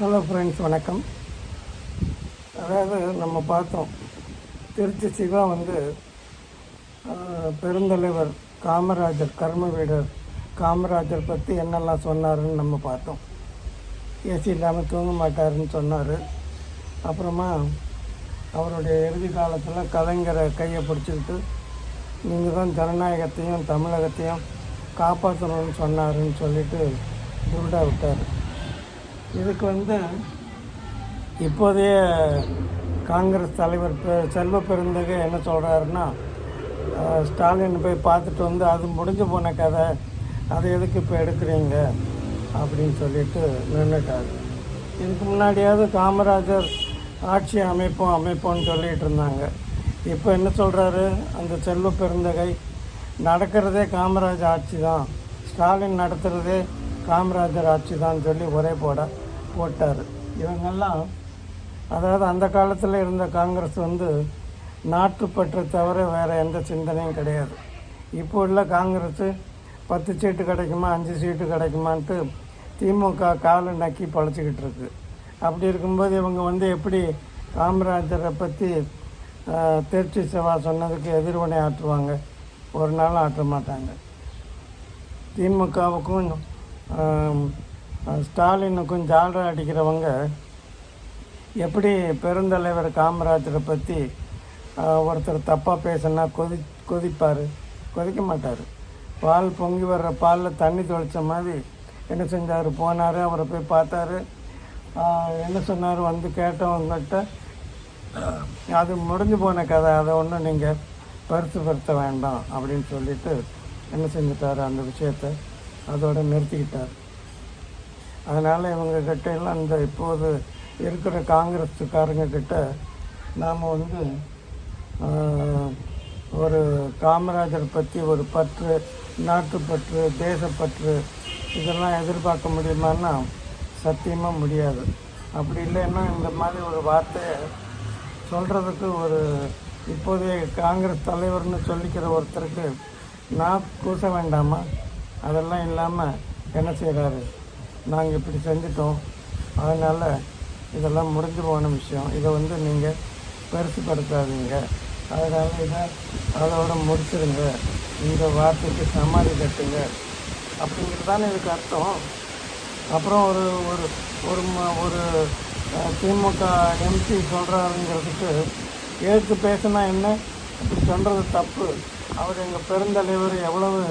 Hello friends வணக்கம். அதாவது நம்ம பார்த்தோம் திருச்சி சிவா வந்து பெருந்தலைவர் காமராஜர் கர்ம வீரர் காமராஜர் பற்றி என்னெல்லாம் சொன்னாருன்னு நம்ம பார்த்தோம். ஏசி இல்லாமல் தூங்க மாட்டாருன்னு சொன்னார். அப்புறமா அவருடைய இறுதி காலத்தில் கலைஞரை கையை பிடிச்சிக்கிட்டு நீங்கள் தான் ஜனநாயகத்தையும் தமிழகத்தையும் காப்பாற்றணும்னு சொன்னாருன்னு சொல்லிட்டு துருடா விட்டார். இதுக்கு வந்து இப்போதைய காங்கிரஸ் தலைவர் பெ- செல்வ பெருந்தகை என்ன சொல்கிறாருன்னா ஸ்டாலின் போய் பார்த்துட்டு வந்து அது முடிஞ்சு போன கதை அதை எதுக்கு இப்போ எடுக்கிறீங்க? அப்படின்னு சொல்லிட்டு நின்றுட்டார் இதுக்கு முன்னாடியாவது காமராஜர் ஆட்சி அமைப்போம் அமைப்போம்னு சொல்லிட்டு இருந்தாங்க. இப்போ என்ன சொல்கிறாரு அந்த செல்வ பெருந்தகை நடக்கிறதே காமராஜர் ஆட்சி தான். ஸ்டாலின் நடத்துகிறதே காமராஜர் ஆட்சி தான் சொல்லி ஒரே போட போட்டார். இவங்கெல்லாம் அதாவது அந்த காலத்தில் இருந்த காங்கிரஸ் வந்து நாட்டுப்பற்று தவிர வேறு எந்த சிந்தனையும் கிடையாது. இப்போ உள்ள காங்கிரஸ் பத்து சீட்டு கிடைக்குமா அஞ்சு சீட்டு கிடைக்குமான்ட்டு திமுக காலை நக்கி பழச்சிக்கிட்டு இருக்கு. அப்படி இருக்கும்போது இவங்க வந்து எப்படி காமராஜரை பற்றி திருச்சி சிவா சொன்னதுக்கு எதிர்வினை ஆற்றுவாங்க? ஒரு நாளும் ஆற்ற மாட்டாங்க. திமுகவுக்கும் ஸ்டாலினுக்கும் ஜால்ரா அடிக்கிறவங்க எப்படி பெருந்தலைவர் காமராஜரை பற்றி ஒருத்தர் தப்பாக பேசினா கொதி கொதிப்பார்? கொதிக்க மாட்டார். பால் பொங்கி வர்ற பாலில் தண்ணி தொளிச்ச மாதிரி என்ன செஞ்சார்? போனார் அவரை போய் பார்த்தாரு. என்ன சொன்னார்? வந்து கேட்டவங்ககிட்ட அது முடிஞ்சு போன கதை அதை ஒன்றும் நீங்கள் பெருசுப்படுத்த வேண்டாம் அப்படின்னு சொல்லிட்டு என்ன செஞ்சிட்டார் அந்த விஷயத்தை? அதோடு நிறுத்திக்கிட்டார். அதனால் இவங்க கிட்ட எல்லாம் இந்த இப்போது இருக்கிற காங்கிரஸுக்காரங்க கிட்ட நாம் வந்து ஒரு காமராஜர் பற்றி ஒரு பற்று நாட்டுப்பற்று தேசப்பற்று இதெல்லாம் எதிர்பார்க்க முடியுமான்னா சத்தியமாக முடியாது. அப்படி இல்லைன்னா இந்த மாதிரி ஒரு வார்த்தையை சொல்கிறதுக்கு ஒரு இப்போதைய காங்கிரஸ் தலைவர்னு சொல்லிக்கிற ஒருத்தருக்கு நான் கூச வேண்டாமா? அதெல்லாம் இல்லாமல் என்ன செய்கிறாரு நாங்கள் இப்படி செஞ்சிட்டோம். அதனால் இதெல்லாம் முடிஞ்சு போன விஷயம். இதை வந்து நீங்கள் பெருசுப்படுத்தாதீங்க அதனால் இதை அதோட முடிச்சிடுங்க இந்த வார்த்தைக்கு சமாதி கட்டுங்க. அப்படிங்கிறது தானே இதுக்கு அர்த்தம். அப்புறம் ஒரு ஒரு ஒரு ம- ஒரு திமுக எம்பி சொல்கிறாருங்கிறதுக்கு ஏற்று பேசினா என்ன? இப்படி சொல்கிறது தப்பு. அவர் எங்கள் பெருந்தலைவர் எவ்வளவு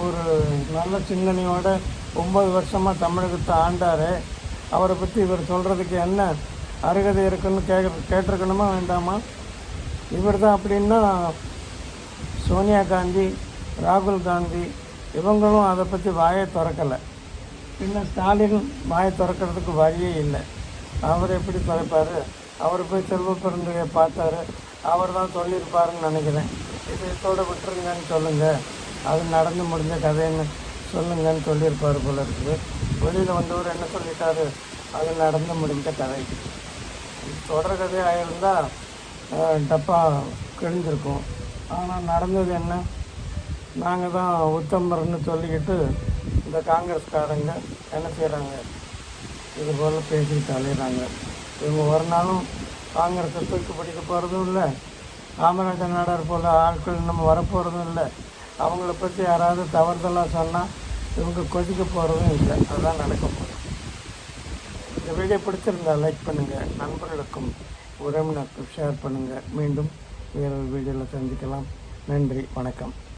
ஒரு நல்ல சிந்தனையோட ஒம்பது வருஷமாக தமிழகத்தை ஆண்டார். அவரை பற்றி இவர் சொல்கிறதுக்கு என்ன அருகதை இருக்குன்னு கேட்க கேட்டிருக்கணுமா வேண்டாமா? இவர் தான் அப்படின்னா சோனியா காந்தி ராகுல் காந்தி இவங்களும் அதை பற்றி வாயை திறக்கலை. பின்ன ஸ்டாலின் வாயை திறக்கிறதுக்கு வழியே இல்லை. அவர் எப்படி திறப்பார்? அவர் போய் செல்வ பெருந்தகையை பார்த்தாரு. அவர் தான் சொல்லியிருப்பாருன்னு நினைக்கிறேன். இது இதோட விட்டுருங்கன்னு சொல்லுங்கள் அது நடந்து முடிஞ்ச கதைன்னு சொல்லுங்கன்னு சொல்லியிருப்பார் போல இருக்குது. வெளியில் வந்தவர் என்ன சொல்லிட்டாரு? அது நடந்து முடிஞ்ச கதை. தொடர் கதையாக இருந்தால் டப்பா கிழிஞ்சிருக்கும். ஆனால் நடந்தது என்ன? நாங்கள் தான் உத்தமர்னு சொல்லிக்கிட்டு இந்த காங்கிரஸ்காரங்க என்ன செய்கிறாங்க இது போல் பேசிக்கிட்டு அலையிறாங்க. இவங்க ஒரு நாளும் காங்கிரஸை தூக்கி பிடிக்க போகிறதும் இல்லை. காமராஜர் நாடார் போல் ஆட்கள் நம்ம வரப்போகிறதும் இல்லை. அவங்கள பற்றி யாராவது தவறுதலாக சொன்னால் இவங்க கொதிக்க போகிறதும் இல்லை. அதுதான் நடக்க போகுது. இந்த வீடியோ பிடிச்சிருந்தா லைக் பண்ணுங்கள் நண்பர்களுக்கும் உறவினருக்கும் ஷேர் பண்ணுங்கள் மீண்டும் வேறொரு வீடியோவில் சந்திக்கலாம். நன்றி வணக்கம்.